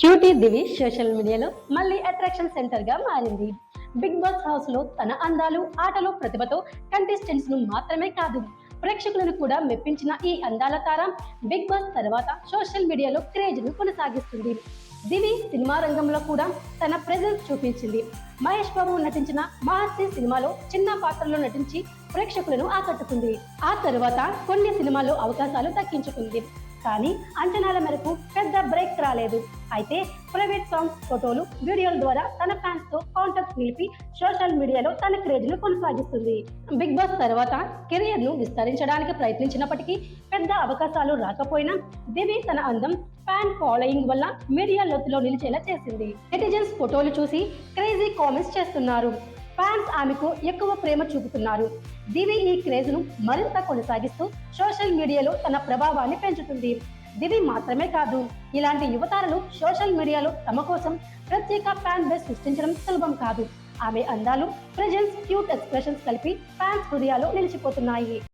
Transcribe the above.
Cutie దివి social మీడియాలో మళ్ళీ attraction సెంటర్గా మారింది. బిగ్ బాస్ హౌస్లో తన అందాలు ఆటలు ప్రతిభతో కంటెస్టెంట్స్ను మాత్రమే కాదు ప్రేక్షకులను కూడా మెప్పించిన ఈ అందాల తార బిగ్ బాస్ తర్వాత సోషల్ మీడియాలో క్రేజ్ను కొనసాగిస్తుంది. దివి సినిమా రంగంలో కూడా తన ప్రెజెన్స్ చూపించింది. మహేష్ బాబు నటించిన మహర్షి సినిమాలో చిన్న పాత్రలో నటించి ప్రేక్షకులను ఆకట్టుకుంది. ఆ తర్వాత కొన్ని సినిమాల్లో అవకాశాలు దక్కించుకుంది. కానీ అంచనాల మేరకు పెద్ద బ్రేక్ రాలేదు. అయితే ప్రైవేట్ సాంగ్స్ ఫోటోలు వీడియోల ద్వారా తన ఫ్యాన్స్తో కాంటాక్ట్ నిలిపి సోషల్ మీడియాలో తన క్రేజ్ను కొనసాగిస్తుంది. బిగ్ బాస్ తర్వాత కెరియర్ను విస్తరించడానికి ప్రయత్నించినప్పటికీ పెద్ద అవకాశాలు రాకపోయినా దివి తన అందం ఫ్యాన్ ఫాలోయింగ్ వల్ల మీడియా లోతులో నిలిచేలా చేసింది. నెటిజన్స్ ఫోటోలు చూసి క్రేజీ కామెంట్స్ చేస్తున్నారు. ఫ్యాన్స్ ఆమెకు ఎక్కువ ప్రేమ చూపుతున్నారు. దివి ఈ క్రేజ్ను మరింత కొనసాగిస్తూ సోషల్ మీడియాలో తన ప్రభావాన్ని పెంచుతుంది. దివి మాత్రమే కాదు ఇలాంటి యువతారలు సోషల్ మీడియాలో తమ కోసం ప్రత్యేక ఫ్యాన్ బేస్ సృష్టించడం సులభం కాదు. ఆమె అందాలు ప్రజెన్స్ క్యూట్ ఎక్స్ప్రెషన్స్ కలిపి ఫ్యాన్స్ హృదయాలు నిలిచిపోతున్నాయి.